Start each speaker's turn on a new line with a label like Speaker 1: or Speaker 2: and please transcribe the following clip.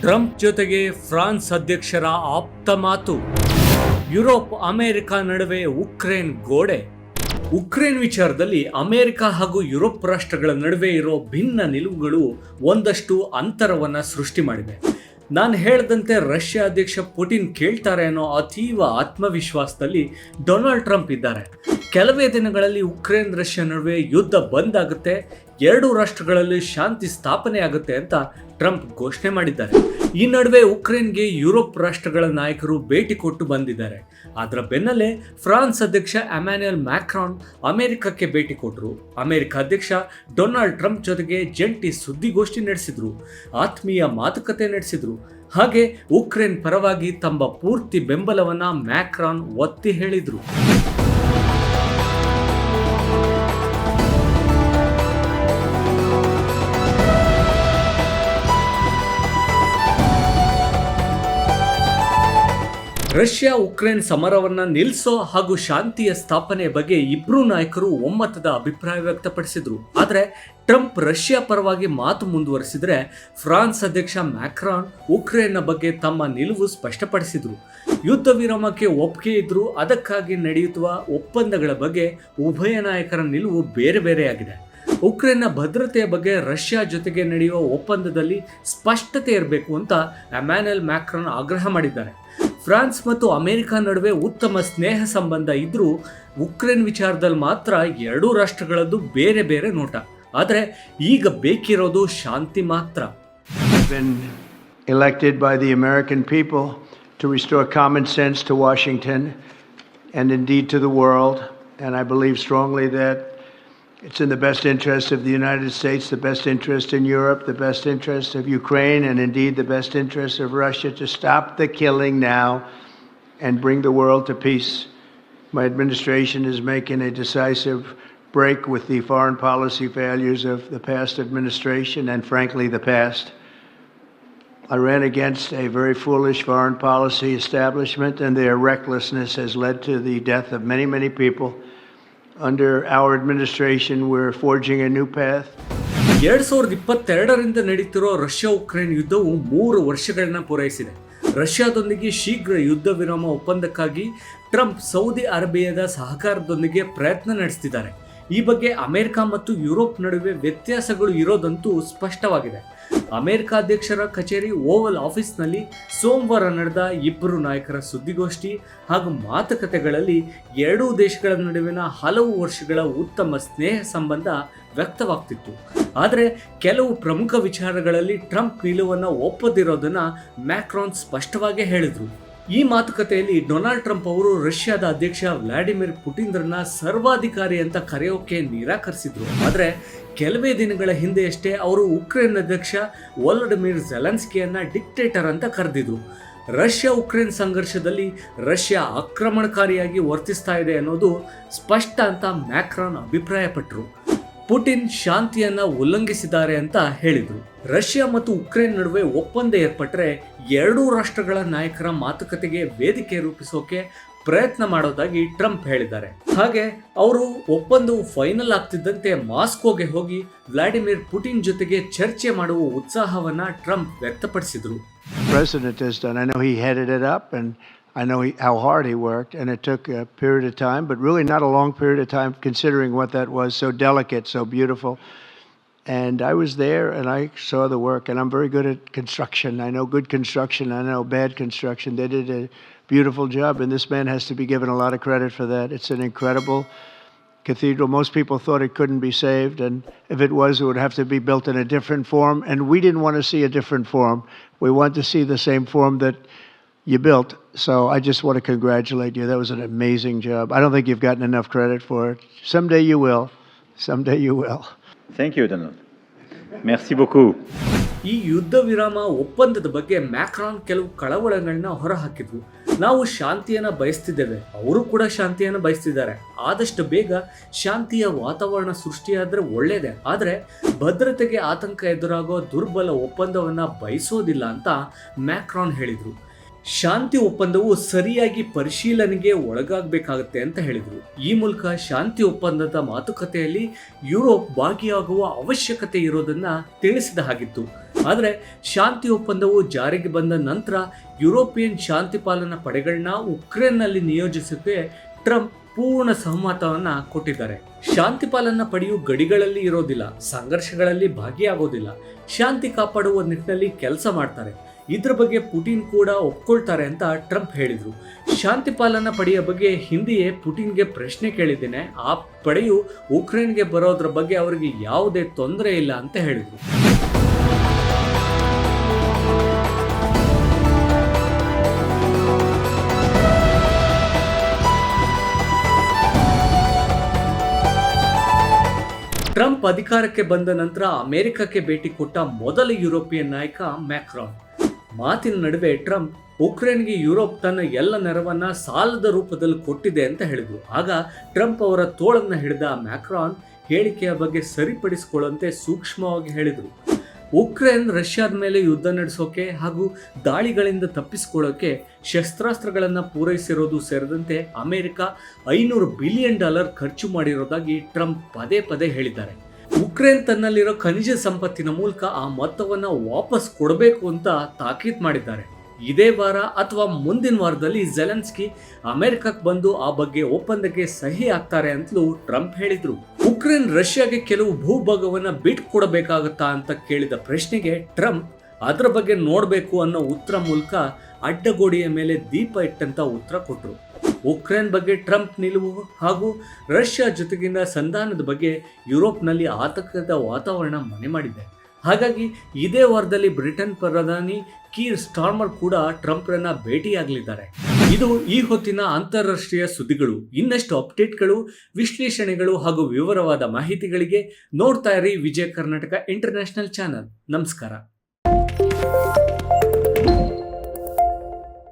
Speaker 1: Trump ಜೊತೆಗೆ France ಅಧ್ಯಕ್ಷರ ಆಪ್ತ ಮಾತು. ಯುರೋಪ್, ಅಮೆರಿಕ ನಡುವೆ ಉಕ್ರೇನ್ ಗೋಡೆ. ಉಕ್ರೇನ್ ವಿಚಾರದಲ್ಲಿ ಅಮೆರಿಕ ಹಾಗೂ ಯುರೋಪ್ ರಾಷ್ಟ್ರಗಳ ನಡುವೆ ಇರೋ ಭಿನ್ನ ನಿಲುವುಗಳು ಒಂದಷ್ಟು ಅಂತರವನ್ನ ಸೃಷ್ಟಿ ಮಾಡಿವೆ. ನಾನು ಹೇಳ್ದಂತೆ ರಷ್ಯಾ ಅಧ್ಯಕ್ಷ ಪುಟಿನ್ ಕೇಳ್ತಾರೆ ಅನ್ನೋ ಅತೀವ ಆತ್ಮವಿಶ್ವಾಸದಲ್ಲಿ ಡೊನಾಲ್ಡ್ ಟ್ರಂಪ್ ಇದ್ದಾರೆ. ಕೆಲವೇ ದಿನಗಳಲ್ಲಿ ಉಕ್ರೇನ್ ರಷ್ಯಾ ನಡುವೆ ಯುದ್ಧ ಬಂದ್ ಆಗುತ್ತೆ ಎರಡು ರಾಷ್ಟ್ರಗಳಲ್ಲಿ ಶಾಂತಿ ಸ್ಥಾಪನೆ ಆಗುತ್ತೆ ಅಂತ ಟ್ರಂಪ್ ಘೋಷಣೆ ಮಾಡಿದ್ದಾರೆ. ಈ ನಡುವೆ ಉಕ್ರೇನ್ಗೆ ಯುರೋಪ್ ರಾಷ್ಟ್ರಗಳ ನಾಯಕರು ಭೇಟಿ ಕೊಟ್ಟು ಬಂದಿದ್ದಾರೆ. ಅದರ ಬೆನ್ನಲ್ಲೇ ಫ್ರಾನ್ಸ್ ಅಧ್ಯಕ್ಷ ಅಮ್ಯಾನ್ಯಲ್ ಮ್ಯಾಕ್ರಾನ್ ಅಮೆರಿಕಕ್ಕೆ ಭೇಟಿ ಕೊಟ್ಟರು ಅಮೆರಿಕ ಅಧ್ಯಕ್ಷ ಡೊನಾಲ್ಡ್ ಟ್ರಂಪ್ ಜೊತೆಗೆ ಜಂಟಿ ಸುದ್ದಿಗೋಷ್ಠಿ ನಡೆಸಿದ್ರು. ಆತ್ಮೀಯ ಮಾತುಕತೆ ನಡೆಸಿದ್ರು. ಹಾಗೆ ಉಕ್ರೇನ್ ಪರವಾಗಿ ತಮ್ಮ ಪೂರ್ತಿ ಬೆಂಬಲವನ್ನು ಮ್ಯಾಕ್ರಾನ್ ಒತ್ತಿ ಹೇಳಿದ್ರು. ರಷ್ಯಾ ಉಕ್ರೇನ್ ಸಮರವನ್ನ ನಿಲ್ಲಿಸೋ ಹಾಗೂ ಶಾಂತಿಯ ಸ್ಥಾಪನೆ ಬಗ್ಗೆ ಇಬ್ರು ನಾಯಕರು ಒಮ್ಮತದ ಅಭಿಪ್ರಾಯ ವ್ಯಕ್ತಪಡಿಸಿದ್ರು. ಆದರೆ ಟ್ರಂಪ್ ರಷ್ಯಾ ಪರವಾಗಿ ಮಾತು ಮುಂದುವರೆಸಿದ್ರೆ ಫ್ರಾನ್ಸ್ ಅಧ್ಯಕ್ಷ ಮ್ಯಾಕ್ರಾನ್ ಉಕ್ರೇನ್ನ ಬಗ್ಗೆ ತಮ್ಮ ನಿಲುವು ಸ್ಪಷ್ಟಪಡಿಸಿದರು. ಯುದ್ಧ ವಿರಾಮಕ್ಕೆ ಒಪ್ಪಿಗೆ ಇದ್ದರೂ ಅದಕ್ಕಾಗಿ ನಡೆಯುತ್ತುವ ಒಪ್ಪಂದಗಳ ಬಗ್ಗೆ ಉಭಯ ನಾಯಕರ ನಿಲುವು ಬೇರೆ ಬೇರೆಯಾಗಿದೆ. ಉಕ್ರೇನ್ನ ಭದ್ರತೆಯ ಬಗ್ಗೆ ರಷ್ಯಾ ಜೊತೆಗೆ ನಡೆಯುವ ಒಪ್ಪಂದದಲ್ಲಿ ಸ್ಪಷ್ಟತೆ ಇರಬೇಕು ಅಂತ ಅಮ್ಯಾನಲ್ ಮ್ಯಾಕ್ರಾನ್ ಆಗ್ರಹ ಮಾಡಿದ್ದಾರೆ. ಫ್ರಾನ್ಸ್ ಮತ್ತು ಅಮೆರಿಕ ನಡುವೆ ಉತ್ತಮ ಸ್ನೇಹ ಸಂಬಂಧ ಇದ್ರೂ ಉಕ್ರೇನ್ ವಿಚಾರದಲ್ಲಿ ಮಾತ್ರ ಎರಡೂ ರಾಷ್ಟ್ರಗಳದ್ದು ಬೇರೆ ಬೇರೆ ನೋಟ ಆದರೆ ಈಗ ಬೇಕಿರೋದು ಶಾಂತಿ ಮಾತ್ರ
Speaker 2: elected by the American people to restore common sense to Washington and indeed to the world. And I believe strongly that it's in the best interest of the United States, the best interest in Europe, the best interest of Ukraine, and indeed the best interest of Russia to stop the killing now and bring the world to peace. My administration is making a decisive break with the foreign policy failures of the past administration and, frankly, the past. I ran against a very foolish foreign policy establishment, and their recklessness has led to the death of many, many people. Under our administration, we're forging a new path.
Speaker 1: ಎರಡ್ ಸಾವಿರದ ಇಪ್ಪತ್ತೆರಡರಿಂದ ನಡೀತಿರೋ Russia Ukraine ಯುದ್ಧವು ಮೂರು ವರ್ಷಗಳನ್ನ ಪೂರೈಸಿದೆ. ರಷ್ಯಾದೊಂದಿಗೆ ಶೀಘ್ರ ಯುದ್ಧ ವಿರಾಮ ಒಪ್ಪಂದಕ್ಕಾಗಿ ಟ್ರಂಪ್ ಸೌದಿ ಅರೇಬಿಯಾದ ಸಹಕಾರದೊಂದಿಗೆ ಪ್ರಯತ್ನ ನಡೆಸ್ತಿದ್ದಾರೆ. ಈ ಬಗ್ಗೆ ಅಮೆರಿಕ ಮತ್ತು ಯುರೋಪ್ ನಡುವೆ ವ್ಯತ್ಯಾಸಗಳು ಇರೋದಂತೂ ಸ್ಪಷ್ಟವಾಗಿದೆ. ಅಮೆರಿಕ ಅಧ್ಯಕ್ಷರ ಕಚೇರಿ ಓವಲ್ ಆಫೀಸ್ನಲ್ಲಿ ಸೋಮವಾರ ನಡೆದ ಇಬ್ಬರು ನಾಯಕರ ಸುದ್ದಿಗೋಷ್ಠಿ ಹಾಗೂ ಮಾತುಕತೆಗಳಲ್ಲಿ ಎರಡೂ ದೇಶಗಳ ನಡುವಿನ ಹಲವು ವರ್ಷಗಳ ಉತ್ತಮ ಸ್ನೇಹ ಸಂಬಂಧ ವ್ಯಕ್ತವಾಗ್ತಿತ್ತು. ಆದರೆ ಕೆಲವು ಪ್ರಮುಖ ವಿಚಾರಗಳಲ್ಲಿ ಟ್ರಂಪ್ ನಿಲುವನ್ನು ಒಪ್ಪದಿರೋದನ್ನು ಮ್ಯಾಕ್ರಾನ್ ಸ್ಪಷ್ಟವಾಗಿ ಹೇಳಿದರು. ಈ ಮಾತುಕತೆಯಲ್ಲಿ ಡೊನಾಲ್ಡ್ ಟ್ರಂಪ್ ಅವರು ರಷ್ಯಾದ ಅಧ್ಯಕ್ಷ ವ್ಲಾಡಿಮಿರ್ ಪುಟಿನ್ರನ್ನ ಸರ್ವಾಧಿಕಾರಿ ಅಂತ ಕರೆಯೋಕೆ ನಿರಾಕರಿಸಿದ್ರು. ಆದರೆ ಕೆಲವೇ ದಿನಗಳ ಹಿಂದೆಯಷ್ಟೇ ಅವರು ಉಕ್ರೇನ್ ಅಧ್ಯಕ್ಷ ವೊಲಡಿಮಿರ್ ಜೆಲೆನ್ಸ್ಕಿಯನ್ನ ಡಿಕ್ಟೇಟರ್ ಅಂತ ಕರೆದಿದ್ರು. ರಷ್ಯಾ ಉಕ್ರೇನ್ ಸಂಘರ್ಷದಲ್ಲಿ ರಷ್ಯಾ ಆಕ್ರಮಣಕಾರಿಯಾಗಿ ವರ್ತಿಸ್ತಾ ಇದೆ ಅನ್ನೋದು ಸ್ಪಷ್ಟ ಅಂತ ಮ್ಯಾಕ್ರಾನ್ ಅಭಿಪ್ರಾಯಪಟ್ಟರು ಪುಟಿನ್ ಶಾಂತಿಯನ್ನ ಉಲ್ಲಂಘಿಸಿದ್ದಾರೆ ಅಂತ ಹೇಳಿದರು ರಷ್ಯಾ ಮತ್ತು ಉಕ್ರೇನ್ ನಡುವೆ ಒಪ್ಪಂದ ಏರ್ಪಟ್ಟರೆ ಎರಡೂ ರಾಷ್ಟ್ರಗಳ ನಾಯಕರ ಮಾತುಕತೆಗೆ ವೇದಿಕೆ ರೂಪಿಸೋಕೆ ಪ್ರಯತ್ನ ಮಾಡೋದಾಗಿ ಟ್ರಂಪ್ ಹೇಳಿದ್ದಾರೆ ಹಾಗೆ ಅವರು ಒಪ್ಪಂದವು ಫೈನಲ್ ಆಗ್ತಿದ್ದಂತೆ ಮಾಸ್ಕೋಗೆ ಹೋಗಿ ವ್ಲಾಡಿಮಿರ್ ಪುಟಿನ್ ಜೊತೆಗೆ ಚರ್ಚೆ ಮಾಡುವ ಉತ್ಸಾಹವನ್ನ ಟ್ರಂಪ್ ವ್ಯಕ್ತಪಡಿಸಿದ್ರು.
Speaker 2: I know he how hard he worked, and it took a period of time, but really not a long period of time considering what that was. So delicate, so beautiful. And I was there and I saw the work, and I'm very good at construction. I know good construction, I know bad construction. They did a beautiful job, and this man has to be given a lot of credit for that. It's an incredible cathedral. Most people thought it couldn't be saved, and if it was, it would have to be built in a different form. And we didn't want to see a different form. We want to see the same form that you built. So I just want to congratulate you. That was an amazing job. I don't think you've gotten enough credit for it. Someday you will. Someday you will.
Speaker 3: Thank you, Donald. Merci beaucoup.
Speaker 1: ಈ ಯುದ್ಧ ವಿರಾಮ ಒಪ್ಪಂದದ ಬಗ್ಗೆ Macron ಕೆಲವು ಕಳವಳಗಳನ್ನ ಹೊರಹಾಕಿದ್ವು ನಾವು ಶಾಂತಿಯನ್ನ ಬಯಸ್ತಿದ್ದೇವೆ ಅವರು ಕೂಡ ಶಾಂತಿಯನ್ನ ಬಯಸ್ತಿದ್ದಾರೆ ಆದಷ್ಟು ಬೇಗ ಶಾಂತಿಯ ವಾತಾವರಣ ಸೃಷ್ಟಿಯಾದ್ರೆ ಒಳ್ಳೇದೇ ಆದರೆ ಭದ್ರತೆಗೆ ಆತಂಕ ಎದುರಾಗೋ ದುರ್ಬಲ ಒಪ್ಪಂದವನ್ನ ಬಯಸೋದಿಲ್ಲ ಅಂತ ಮ್ಯಾಕ್ರಾನ್ ಹೇಳಿದ್ರು ಶಾಂತಿ ಒಪ್ಪಂದವು ಸರಿಯಾಗಿ ಪರಿಶೀಲನೆಗೆ ಒಳಗಾಗಬೇಕಾಗುತ್ತೆ ಅಂತ ಹೇಳಿದರು. ಈ ಮೂಲಕ ಶಾಂತಿ ಒಪ್ಪಂದದ ಮಾತುಕತೆಯಲ್ಲಿ ಯುರೋಪ್ ಭಾಗಿಯಾಗುವ ಅವಶ್ಯಕತೆ ಇರೋದನ್ನ ತಿಳಿಸಿದ ಹಾಗಿತ್ತು. ಆದರೆ ಶಾಂತಿ ಒಪ್ಪಂದವು ಜಾರಿಗೆ ಬಂದ ನಂತರ ಯುರೋಪಿಯನ್ ಶಾಂತಿ ಪಾಲನಾ ಪಡೆಗಳನ್ನ ಉಕ್ರೇನ್ನಲ್ಲಿ ನಿಯೋಜಿಸೋಕೆ ಟ್ರಂಪ್ ಪೂರ್ಣ ಸಹಮತವನ್ನ ಕೊಟ್ಟಿದ್ದಾರೆ. ಶಾಂತಿ ಪಾಲನ ಪಡೆಯು ಗಡಿಗಳಲ್ಲಿ ಇರೋದಿಲ್ಲ, ಸಂಘರ್ಷಗಳಲ್ಲಿ ಭಾಗಿಯಾಗೋದಿಲ್ಲ. ಶಾಂತಿ ಕಾಪಾಡುವ ನಿಟ್ಟಿನಲ್ಲಿ ಕೆಲಸ ಮಾಡ್ತಾರೆ. ಇದ್ರ ಬಗ್ಗೆ ಪುಟಿನ್ ಕೂಡ ಒಪ್ಕೊಳ್ತಾರೆ ಅಂತ ಟ್ರಂಪ್ ಹೇಳಿದರು. ಶಾಂತಿ ಪಾಲನ ಪಡೆಯ ಬಗ್ಗೆ ಹಿಂದೆಯೇ ಪುಟಿನ್ಗೆ ಪ್ರಶ್ನೆ ಕೇಳಿದ್ದೇನೆ. ಆ ಪಡೆಯು ಉಕ್ರೇನ್ಗೆ ಬರೋದ್ರ ಬಗ್ಗೆ ಅವರಿಗೆ ಯಾವುದೇ ತೊಂದರೆ ಇಲ್ಲ ಅಂತ ಹೇಳಿದರು. ಟ್ರಂಪ್ ಅಧಿಕಾರಕ್ಕೆ ಬಂದ ನಂತರ ಅಮೆರಿಕಕ್ಕೆ ಭೇಟಿ ಕೊಟ್ಟ ಮೊದಲ ಯುರೋಪಿಯನ್ ನಾಯಕ ಮ್ಯಾಕ್ರಾನ್. ಮಾತಿನ ನಡುವೆ ಟ್ರಂಪ್ ಉಕ್ರೇನ್ಗೆ ಯುರೋಪ್ ತನ್ನ ಎಲ್ಲ ನೆರವನ್ನ ಸಾಲದ ರೂಪದಲ್ಲಿ ಕೊಟ್ಟಿದೆ ಅಂತ ಹೇಳಿದ್ರು. ಆಗ ಟ್ರಂಪ್ ಅವರ ತೋಳನ್ನ ಹಿಡಿದ ಮ್ಯಾಕ್ರಾನ್ ಹೇಳಿಕೆಯ ಬಗ್ಗೆ ಸರಿಪಡಿಸಿಕೊಳ್ಳುವಂತೆ ಸೂಕ್ಷ್ಮವಾಗಿ ಹೇಳಿದರು. ಉಕ್ರೇನ್ ರಷ್ಯಾದ ಮೇಲೆ ಯುದ್ಧ ನಡೆಸೋಕೆ ಹಾಗೂ ದಾಳಿಗಳಿಂದ ತಪ್ಪಿಸಿಕೊಳ್ಳೋಕೆ ಶಸ್ತ್ರಾಸ್ತ್ರಗಳನ್ನು ಪೂರೈಸಿರೋದು ಸೇರಿದಂತೆ ಅಮೆರಿಕ ಐನೂರು ಬಿಲಿಯನ್ ಡಾಲರ್ ಖರ್ಚು ಮಾಡಿರೋದಾಗಿ ಟ್ರಂಪ್ ಪದೇ ಪದೇ ಹೇಳಿದ್ದಾರೆ. ಉಕ್ರೇನ್ ತನ್ನಲ್ಲಿರೋ ಖನಿಜ ಸಂಪತ್ತಿನ ಮೂಲಕ ಆ ಮೊತ್ತವನ್ನು ವಾಪಸ್ ಕೊಡಬೇಕು ಅಂತ ತಾಕೀತ್ ಮಾಡಿದ್ದಾರೆ. ಇದೇ ವಾರ ಅಥವಾ ಮುಂದಿನ ವಾರದಲ್ಲಿ ಜೆಲೆನ್ಸ್ಕಿ ಅಮೆರಿಕಕ್ಕೆ ಬಂದು ಆ ಬಗ್ಗೆ ಒಪ್ಪಂದಕ್ಕೆ ಸಹಿ ಹಾಕ್ತಾರೆ ಅಂತಲೂ ಟ್ರಂಪ್ ಹೇಳಿದ್ರು. ಉಕ್ರೇನ್ ರಷ್ಯಾಗೆ ಕೆಲವು ಭೂಭಾಗವನ್ನ ಬಿಟ್ಕೊಡಬೇಕಾಗತ್ತಾ ಅಂತ ಕೇಳಿದ ಪ್ರಶ್ನೆಗೆ ಟ್ರಂಪ್, ಅದರ ಬಗ್ಗೆ ನೋಡಬೇಕು ಅನ್ನೋ ಉತ್ತರ ಮೂಲಕ ಅಡ್ಡಗೋಡೆಯ ಮೇಲೆ ದೀಪ ಇಟ್ಟಂತ ಉತ್ತರ ಕೊಟ್ಟರು ಉಕ್ರೇನ್ ಬಗ್ಗೆ ಟ್ರಂಪ್ ನಿಲುವು ಹಾಗೂ ರಷ್ಯಾ ಜೊತೆಗಿನ ಸಂಧಾನದ ಬಗ್ಗೆ ಯುರೋಪ್ನಲ್ಲಿ ಆತಂಕದ ವಾತಾವರಣ ಮನೆ ಮಾಡಿದೆ. ಹಾಗಾಗಿ ಇದೇ ವಾರದಲ್ಲಿ ಬ್ರಿಟನ್ ಪ್ರಧಾನಿ ಕೀರ್ ಸ್ಟಾರ್ಮರ್ ಕೂಡ ಟ್ರಂಪ್ರನ್ನ ಭೇಟಿಯಾಗಲಿದ್ದಾರೆ. ಇದು ಈ ಹೊತ್ತಿನ ಅಂತಾರಾಷ್ಟ್ರೀಯ ಸುದ್ದಿಗಳು. ಇನ್ನಷ್ಟು ಅಪ್ಡೇಟ್ಗಳು, ವಿಶ್ಲೇಷಣೆಗಳು ಹಾಗೂ ವಿವರವಾದ ಮಾಹಿತಿಗಳಿಗೆ ನೋಡ್ತಾ ಇರಿ ವಿಜಯ ಕರ್ನಾಟಕ ಇಂಟರ್ನ್ಯಾಷನಲ್ ಚಾನಲ್. ನಮಸ್ಕಾರ.